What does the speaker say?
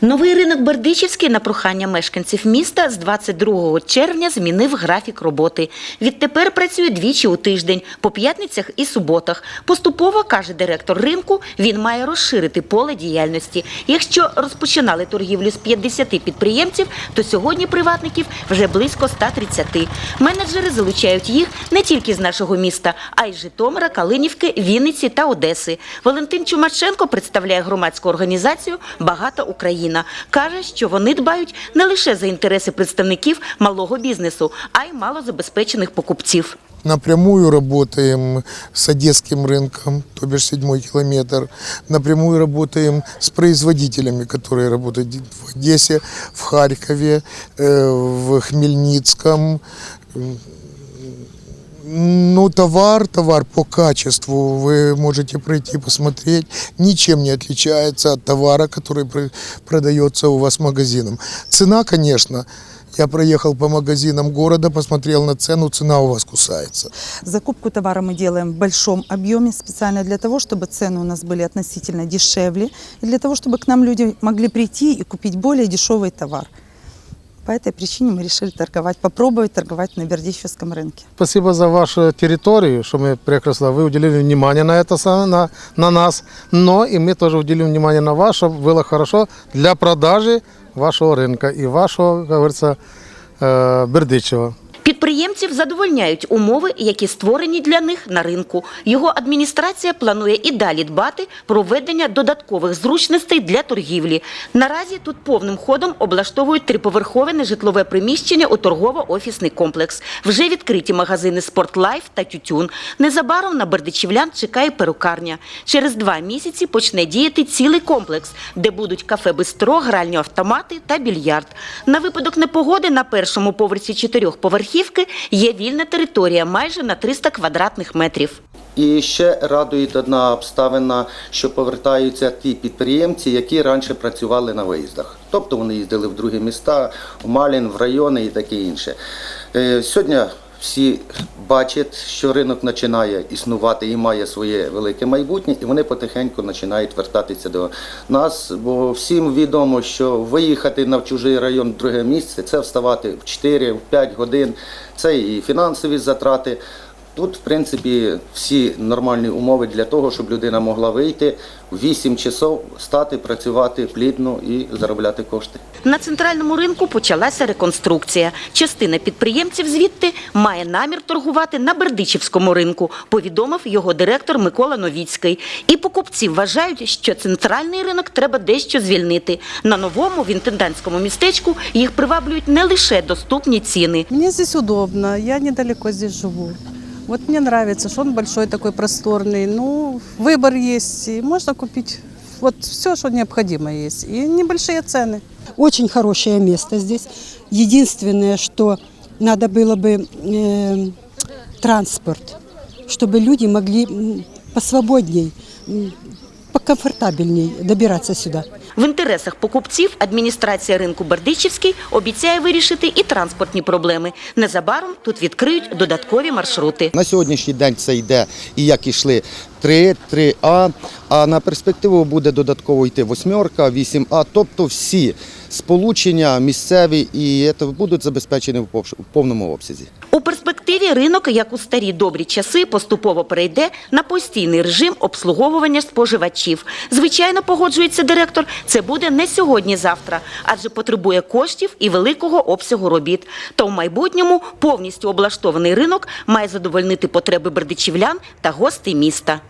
Новий ринок Бердичівський на прохання мешканців міста з 22 червня змінив графік роботи. Відтепер працює двічі у тиждень, по п'ятницях і суботах. Поступово, каже директор ринку, він має розширити поле діяльності. Якщо розпочинали торгівлю з 50 підприємців, то сьогодні приватників вже близько 130. Менеджери залучають їх не тільки з нашого міста, а й Житомира, Калинівки, Вінниці та Одеси. Валентин Чумаченко представляє громадську організацію Багата Україна. каже, що вони дбають не лише за інтереси представників малого бізнесу, а й малозабезпечених покупців. Напрямую работаем с Одесским рынком, то бишь седьмой километр. Напрямую работаем с производителями, которые работают в Одессе, в Харькове, э, в Хмельницком. Ну, товар, товар по качеству вы можете пройти посмотреть, ничем не отличается от товара, который про- продается у вас магазином. Цена, конечно, я проехал по магазинам города, посмотрел на цену, цена у вас кусается. Закупку товара мы делаем в большом объеме специально для того, чтобы цены у нас были относительно дешевле и для того, чтобы к нам люди могли прийти и купить более дешевый товар. По этой причине мы решили торговать, попробовать торговать на Бердичевском рынке. Спасибо за вашу территорию, что мы прекрасно, вы уделили внимание на это, са- на, на нас, но и мы тоже уделим внимание на вас, чтобы было хорошо для продажи вашего рынка и вашего, как говорится, э, Бердичева. Підприємців задовольняють умови, які створені для них на ринку. Його адміністрація планує і далі дбати про введення додаткових зручностей для торгівлі. Наразі тут повним ходом облаштовують триповерхове нежитлове приміщення у торгово-офісний комплекс. Вже відкриті магазини «Спортлайф» та «Тютюн». Незабаром на бердичівлян чекає перукарня. Через два місяці почне діяти цілий комплекс, де будуть кафе-бистро, гральні автомати та більярд. На випадок непогоди на першому поверсі чотирьохповерхівки є вільна територія майже на 300 квадратних метрів. І ще радує одна обставина, що повертаються ті підприємці, які раніше працювали на виїздах. Тобто вони їздили в другі міста, в Малін, в райони і таке інше. Е, Сьогодні всі бачать, що ринок починає існувати і має своє велике майбутнє, і вони потихеньку починають вертатися до нас. Бо всім відомо, що виїхати на чужий район в друге місце це вставати в 4-5 годин, це і фінансові затрати. Тут, в принципі, всі нормальні умови для того, щоб людина могла вийти в 8 часов, стати, працювати плідно і заробляти кошти. На центральному ринку почалася реконструкція. Частина підприємців звідти має намір торгувати на Бердичівському ринку, повідомив його директор Микола Новіцький. І покупці вважають, що центральний ринок треба дещо звільнити. На новому в інтендантському містечку їх приваблюють не лише доступні ціни. Мне здесь удобно, я недалеко здесь живу. Вот мне нравится, что он большой такой просторный. Ну, выбор есть, и можно купить вот все, что необходимо есть. И небольшие цены. Очень хорошее место здесь. Единственное, что надо было бы э, транспорт, чтобы люди могли посвободней, м, добиратися добираться сюда. В інтересах покупців адміністрація ринку Бердичівський обіцяє вирішити і транспортні проблеми. Незабаром тут відкриють додаткові маршрути. На сьогоднішній день це йде і як ішли 3, 3А, а на перспективу буде додатково йти восьмерка, 8А, тобто всі сполучення місцеві і це будуть забезпечені в повному обсязі. У перспективі ринок, як у старі добрі часи, поступово перейде на постійний режим обслуговування споживачів. Звичайно, погоджується директор, це буде не сьогодні-завтра, адже потребує коштів і великого обсягу робіт. Та в майбутньому повністю облаштований ринок має задовольнити потреби бердичівлян та гостей міста.